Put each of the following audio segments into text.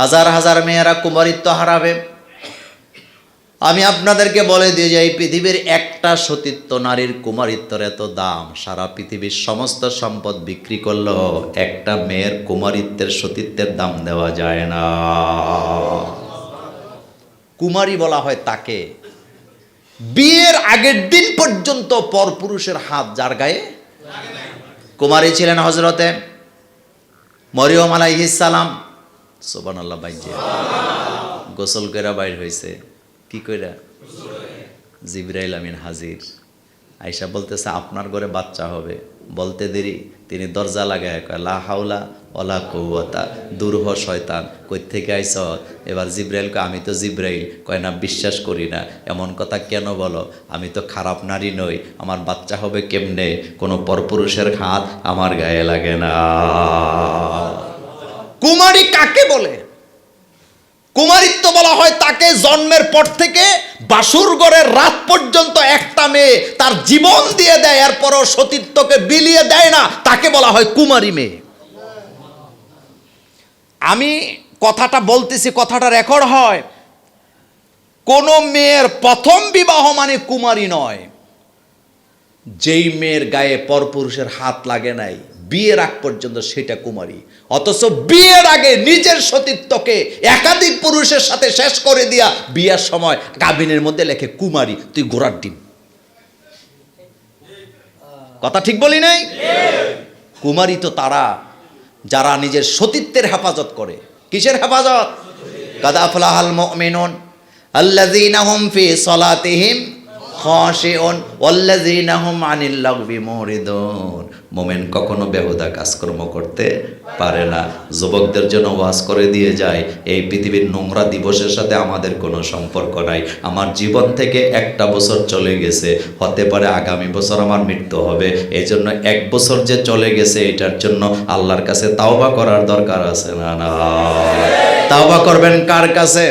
হাজার হাজার মেয়েরা কুমারিত্ব হারাবে। আমি আপনাদেরকে বলে দিয়ে যাই, পৃথিবীর একটা সতীত্ব নারীর কুমারিত্বর এত দাম। সারা পৃথিবীর সমস্ত সম্পদ বিক্রি করলেও একটা মেয়ের কুমারিত্বের সতীত্বের দাম দেওয়া যায় না। কুমারী বলা হয় তাকে। বিয়ের আগের দিন পর্যন্ত পরপুরুষের হাত যার গায়ে? কুমারী ছিলেন হজরতে মরিয়ম আলাইহিস সালাম। সোবান আল্লাহ বাইজে। গোসল কইরা বাইর হয়েছে কি কইরা? জিব্রাইল আমিন হাজির। আইসা বলতেছে, আপনার ঘরে বাচ্চা হবে। বলতে দেরি, তিনি দরজা লাগায় কয়, লা হাওলা ওলা কৌতা দূর হ শয়তান কই থেকে আইস এবার জিব্রাইল কয় আমি তো জিব্রাইল। কয়, না, বিশ্বাস করি না। এমন কথা কেন বলো? আমি তো খারাপ নারী নই। আমার বাচ্চা হবে কেমনে? কোনো পরপুরুষের হাত আমার গায়ে লাগে না। কুমারী কাকে বলে? কুমারিত্ব বলা হয় তাকে জন্মের পর থেকে বাসুর ঘরের রাত পর্যন্ত একটা মেয়ে তার জীবন দিয়ে দেয়, এরপরও সতীত্বকে বিলিয়ে দেয় না, তাকে বলা হয় কুমারী মেয়ে। আমি কথাটা বলতেছি, কথাটা রেকর্ড হয়। কোন মেয়ের প্রথম বিবাহ মানে কুমারী নয়। যেই মেয়ের গায়ে পরপুরুষের হাত লাগে নাই বিয়ের আগ পর্যন্ত সেটা কুমারী। অথচ বিয়ের আগে নিজের সতীত্বকে একাধিক পুরুষের সাথে শেষ করে দিয়া বিয়ের সময় গাবিনের মধ্যে লেখে, কুমারী, তুই গোড়ার ডিম। কথা ঠিক বলি নাই? কুমারী তো তারা, যারা নিজের সতীত্বের হেফাজত করে। কিসের হেফাজত? কাদা ফলাহাল মুমিনুন, আল্লাযীনা হুম ফি সলাতিহিম খাশিউন, ওয়াল্লাযীনা হুম আনিল লাগবি মুরিদুন। মোমেন কখনো বেহুদা কাজকর্ম করতে পারে না। যুবকদের জন্য ওয়াজ করে দিয়ে যায়, এই পৃথিবীর নোংরা দিবসের সাথে আমাদের কোনো সম্পর্ক নাই। আমার জীবন থেকে একটা বছর চলে গেছে, হতে পারে আগামী বছর আমার মৃত্যু হবে। এই জন্য এক বছর যে চলে গেছে, এটার জন্য আল্লাহর কাছে তাওবা করার দরকার আছে না না। তাওবা করবেন কার কাছে?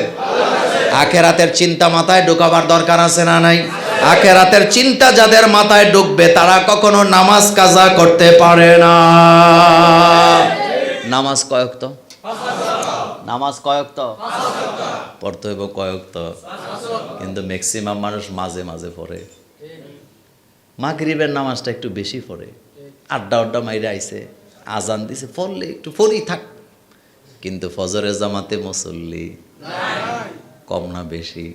আখেরাতের চিন্তা মাথায় ঢুকাবার দরকার আছে না, নাই? আখেরাতের চিন্তা যাদের মাথায় ঢুকবে, তারা কখনো নামাজ কাজা করতে পারে না। নামাজ কয়েক তো? নামাজ কয়েক তো? পড়তে হইব কয়েক তো? কিন্তু ম্যাক্সিমাম মানুষ মাঝে মাঝে পড়ে। মাগরিবের নামাজটা একটু বেশি পড়ে। আড্ডা আড্ডা মাইরে আইছে, আজান দিছে, পড়লে একটু পড়ি থাক। কিন্তু ফজরের জামাতে মুসল্লি কম না বেশি।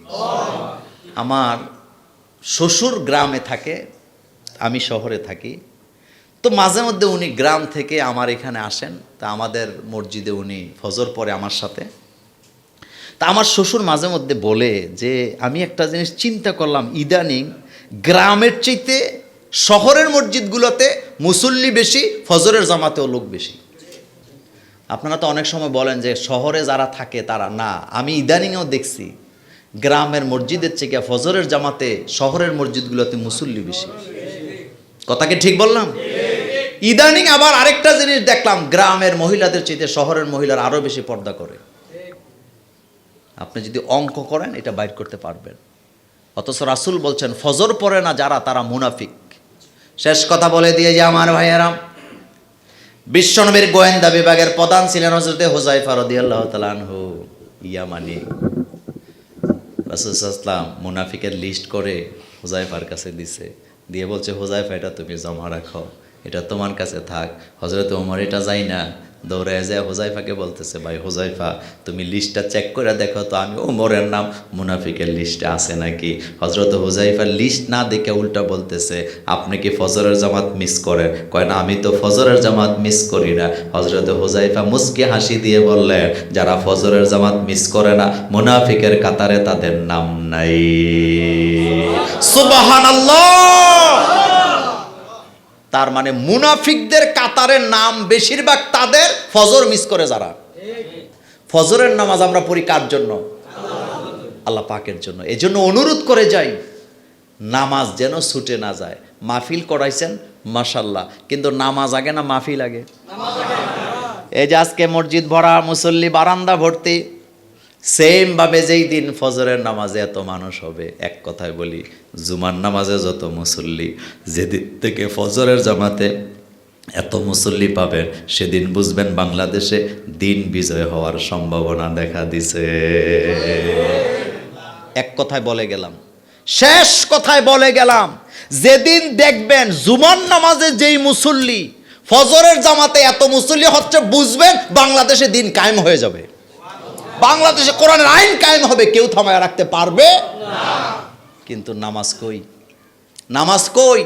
আমার শ্বশুর গ্রামে থাকে, আমি শহরে থাকি। তো মাঝে মধ্যে উনি গ্রাম থেকে আমার এখানে আসেন। তা আমাদের মসজিদে উনি ফজর পরে আমার সাথে। তা আমার শ্বশুর মাঝে মধ্যে বলে যে, আমি একটা জিনিস চিন্তা করলাম ইদানিং, গ্রামের চাইতে শহরের মসজিদগুলোতে মুসল্লি বেশি, ফজরের জামাতেও লোক বেশি। আপনারা তো অনেক সময় বলেন যে, শহরে যারা থাকে তারা। না, আমি ইদানিংও দেখছি গ্রামের মসজিদের থেকে ফজরের জামাতে শহরের মসজিদগুলোতে মুসল্লি বেশি। কথা কথাকে ঠিক বললাম? ইদানিং আবার আরেকটা জিনিস দেখলাম, গ্রামের মহিলাদের চেয়ে শহরের মহিলারা আরও বেশি পর্দা করে। আপনি যদি অঙ্ক করেন, এটা বাইর করতে পারবেন। অথচ রাসুল বলছেন, ফজর পড়ে না যারা, তারা মুনাফিক। শেষ কথা বলে দিয়ে যে আমার ভাইয়েরাম বিশ্বনবীর গোয়েন্দা বিভাগের প্রধান ছিলেন হজরতে হোজাইফা রদিয়াল্লাহ তালানহু ইয়ামানি। রাসুলাম মুনাফিকের লিস্ট করে হুজাইফার কাছে দিছে। দিয়ে বলছে হুজাইফা এটা তুমি জমা রাখো। এটা তোমার কাছে থাক। হজরত ওমর এটা যাই না। দৌড়ে যায়, হোজাইফাকে বলতেছে, ভাই হোজাইফা, তুমি লিস্টটা চেক করে দেখো তো, আমি ওমরের নাম, মুনাফিকের লিস্টে আছে নাকি? হজরত হোজাইফার লিস্ট না দেখে উল্টা বলতেছে, আপনি কি ফজরের জামাত মিস করেন? কয়, না, আমি তো ফজরের জামাত মিস করি না। হজরত হোজাইফা মুস্কি হাসি দিয়ে বললেন, যারা ফজরের জামাত মিস করে না, মুনাফিকের কাতারে তাদের নাম নাই। তার মানে মুনাফিকদের কাতারের নাম বেশিরভাগ তাদের ফজর মিস করে যারা। ফজরের নামাজ আমরা পড়ি কার জন্য? আল্লাহ পাকের জন্য। এই জন্য অনুরোধ করে যাই, নামাজ যেন ছুটে না যায়। মাহফিল করাইছেন মাসাল্লাহ কিন্তু নামাজ আগে না মাহফিল আগে? এই যে আজকে মসজিদ ভরা, মুসল্লি বারান্দা ভর্তি সেম ভাবে যেই দিন ফজরের নামাজে এত মানুষ হবে, এক কথায় বলি, জুমার নামাজে যত মুসল্লি, যেদিন থেকে ফজরের জামাতে এত মুসল্লি পাবেন, সেদিন বুঝবেন বাংলাদেশে দিন বিজয় হওয়ার সম্ভাবনা দেখা দিছে। এক কথায় বলে গেলাম, শেষ কথায় বলে গেলাম, যেদিন দেখবেন জুমান নামাজে যেই মুসল্লি, ফজরের জামাতে এত মুসল্লি হচ্ছে, বুঝবেন বাংলাদেশে দিন কায়েম হয়ে যাবে। বাংলাদেশে কোরআনের আইন কায়েম হবে, কেউ থামায় রাখতে পারবে? কিন্তু নামাজ কই? নামাজ কই?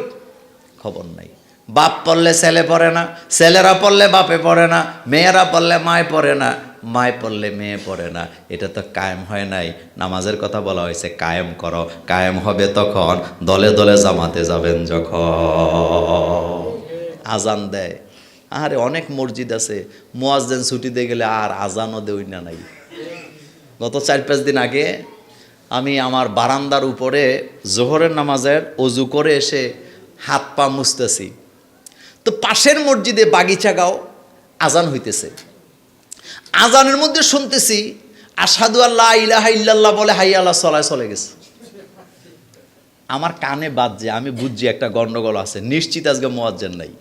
খবর নাই। বাপ পড়লে ছেলে পড়ে না, ছেলেরা পড়লে বাপে পড়ে না, মেয়েরা পড়লে মায় পড়ে না, মায় পড়লে মেয়ে পড়ে না। এটা তো কায়েম হয় নাই। নামাজের কথা বলা হয়েছে, কায়েম করো, কায়েম হবে তখন দলে দলে জামাতে যাবেন যখন। আজান দেয়। আরে অনেক মসজিদ আছে মোয়াজদেন ছুটিতে গেলে আর আজানও দেই না নাই। গত চার পাঁচ দিন আগে আমি আমার বারান্দার উপরে জোহরের নামাজের অজু করে এসে হাত পা মুছতেছি। তো পাশের মসজিদে বাগিচা গাও, আজান হইতেছে। আজানের মধ্যে শুনতেছি আসাদু আল্লাহ ইলাহা ইল্লাল্লাহ বলে, হাই আল্লাহ চলায় চলে গেছে। আমার কানে বাজছে আমি বুঝছি একটা গন্ডগোল আছে, নিশ্চিত আজকে মোয়াজ্জেন নাই।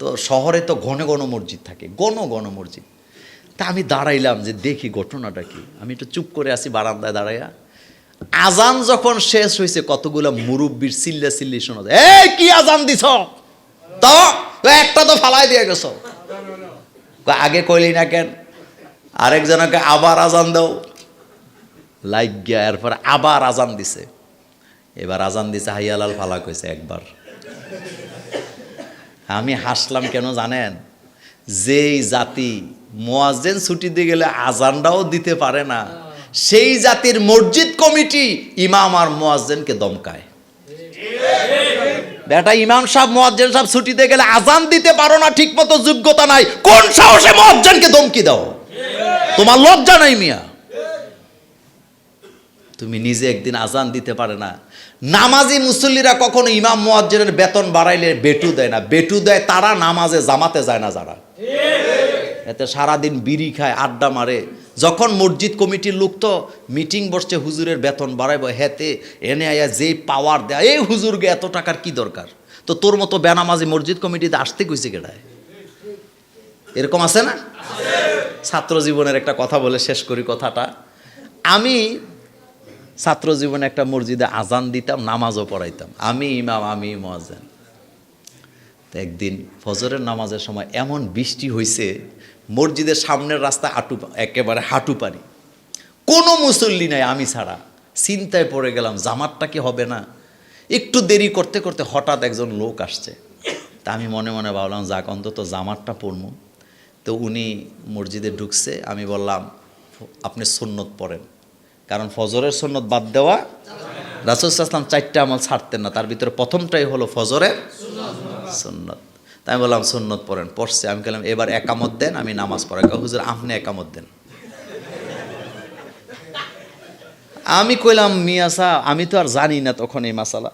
তো শহরে তো ঘন ঘন মসজিদ থাকে, ঘন ঘন মসজিদ। তা আমি দাঁড়াইলাম যে, দেখি ঘটনাটা কি? আমি একটু চুপ করে আসি বারান্দায় দাঁড়াইয়া। আজান যখন শেষ হয়েছে কতগুলো মুরব্বীর চিল্লা চিল্লি শোনা যায়, এই, কি আজান দিছ? তো? একটা তো ফালাই দিয়ে গেছ। আগে কইলি না কেন? আরেকজনকে আবার আজান দাও। লাইক গিয়া এরপর আবার আজান দিছে। এবার আজান দিছে, হাইয়ালাল ফালা কইছে একবার। আমি হাসলাম কেন জানেন? যেই জাতি মোয়াজ্জেন ছুটি দিয়ে গেলে আজানটাও দিতে পারে না, সেই জাতির মসজিদ কমিটি ইমাম আর মোয়াজ্জেনকে দমকায়। বেটা, ইমাম সাহেব, মোয়াজ্জেন সাহেব ছুটিতে গেলে আজান দিতে পারো না ঠিক মতো যোগ্যতা নাই। কোন সাহসে মোয়াজ্জেনকে দমকি দাও? তোমার লজ্জা নাই মিয়া। তুমি নিজে একদিন আজান দিতে পারে না। নামাজি মুসল্লিরা কখনো ইমাম মুয়াজ্জিনের বেতন বাড়াইলে বেটু দেয় না। বেটু দেয় তারা নামাজে, জামাতে যায় না যারা। এতে সারাদিন বিড়ি খায়, আড্ডা মারে। যখন মসজিদ কমিটির লোক তো মিটিং বসছে, হুজুরের বেতন বাড়াইব, হেতে এনে আয়া যে পাওয়ার দেয়, এই হুজুরকে এত টাকার কি দরকার? তো তোর মতো বেনামাজি মসজিদ কমিটিতে আসতে কইছে কেডায় এরকম আছে না? ছাত্র জীবনের একটা কথা বলে শেষ করি কথাটা। আমি ছাত্র জীবনে একটা মসজিদে আজান দিতাম, নামাজও পড়াইতাম। আমি ইমাম, আমি মোয়াজেন তো একদিন ফজরের নামাজের সময় এমন বৃষ্টি হয়েছে মসজিদের সামনের রাস্তা আটু একেবারে হাঁটু পানি। কোনো মুসল্লি নাই, আমি ছাড়া। চিন্তায় পড়ে গেলাম, জামাতটা কি হবে না? একটু দেরি করতে করতে হঠাৎ একজন লোক আসছে। তা আমি মনে মনে ভাবলাম, যাক, অন্তত জামাতটা পড়ব তো উনি মসজিদে ঢুকছে, আমি বললাম, আপনি সুন্নত পড়েন। কারণ ফজরের সুন্নত বাদ দেওয়া রাসুলাম চারটে আমল ছাড়তেন না। তার ভিতরে প্রথমটাই হলো ফজরের সুন্নত। তাই আমি বললাম সুন্নত পড়েন পড়ছে। আমি বললাম এবার একামত দেন আমি নামাজ কয়, হুজুর আপনি একামত দেন। আমি কইলাম মিয়াসা আমি তো আর জানি না তখন এই মাসালা।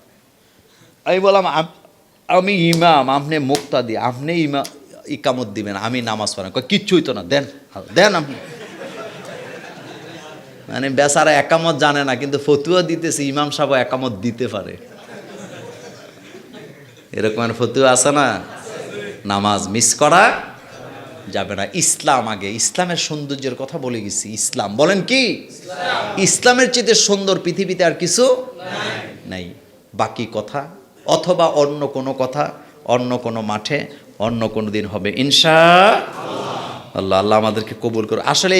আমি বললাম আমি ইমাম আপনি মুক্তা দিয়ে আপনি ইমা ইকামত দিবেন আমি নামাজ পড়েন কিচ্ছুই তো না দেন। দেন আপনি। মানে বেচারা একামত জানে না কিন্তু ফতুয়া দিতেছে ইমাম সাহেব একামত দিতে পারে। এরকম ফতুয়া আছে না? নামাজ মিস করা যাবে না। ইসলাম আগে। ইসলামের সৌন্দর্যের কথা বলে গেছি। ইসলাম। বলেন কি? ইসলামের চেয়ে সুন্দর পৃথিবীতে আর কিছু নাই। বাকি কথা অথবা অন্য কোনো কথা অন্য কোনো মাঠে অন্য কোনো দিন হবে। ইনশা আল্লাহ। আল্লাহ আমাদেরকে কবুল করো আসলে